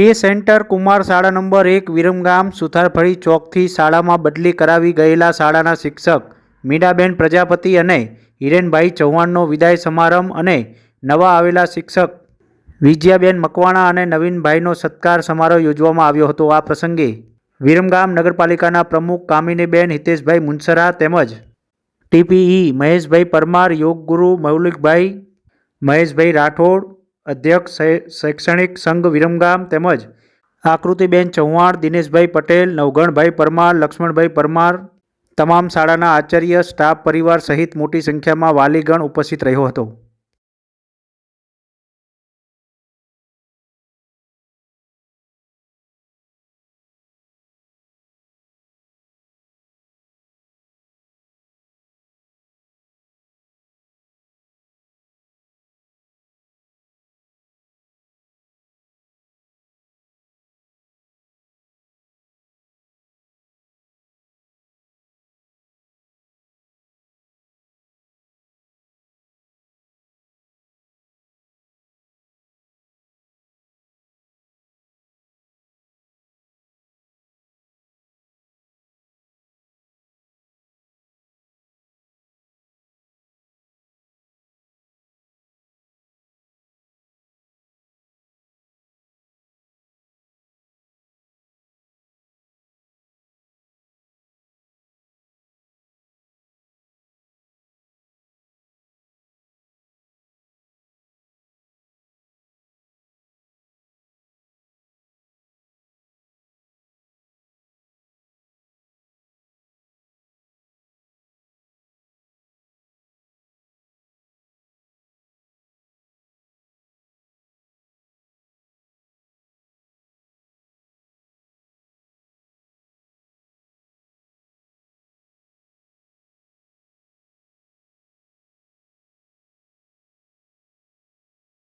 Pay centre Kumar શાળા number એક, વિરમગામ, સુથારફળી ચોકથી શાળામાં બદલી કરાવી ગયેલા શાળાના શિક્ષક મીડાબેન પ્રજાપતિ અને હિરેનભાઈ ચૌહાણનો વિદાય સમારંભ અને નવા આવેલા શિક્ષક વિજયાબેન મકવાણા અને નવીનભાઈનો સત્કાર સમારોહ યોજવામાં આવ્યો હતો. આ પ્રસંગે વિરમગામ નગરપાલિકાના પ્રમુખ કામિનીબેન, હિતેશભાઈ મુનસરા તેમજ ટીપીઈ મહેશભાઈ પરમાર, યોગગુરુ મૌલિકભાઈ, મહેશભાઈ રાઠોડ અધ્યક્ષ શૈક્ષણિક સંઘ વિરમગામ તેમજ આકૃતિબેન ચૌહાણ, દિનેશભાઈ પટેલ નવઘણભાઈ પરમાર, લક્ષ્મણભાઈ પરમાર તમામ શાળાના આચાર્ય, સ્ટાફ પરિવાર સહિત મોટી સંખ્યામાં વાલીગણ ઉપસ્થિત રહ્યો હતો.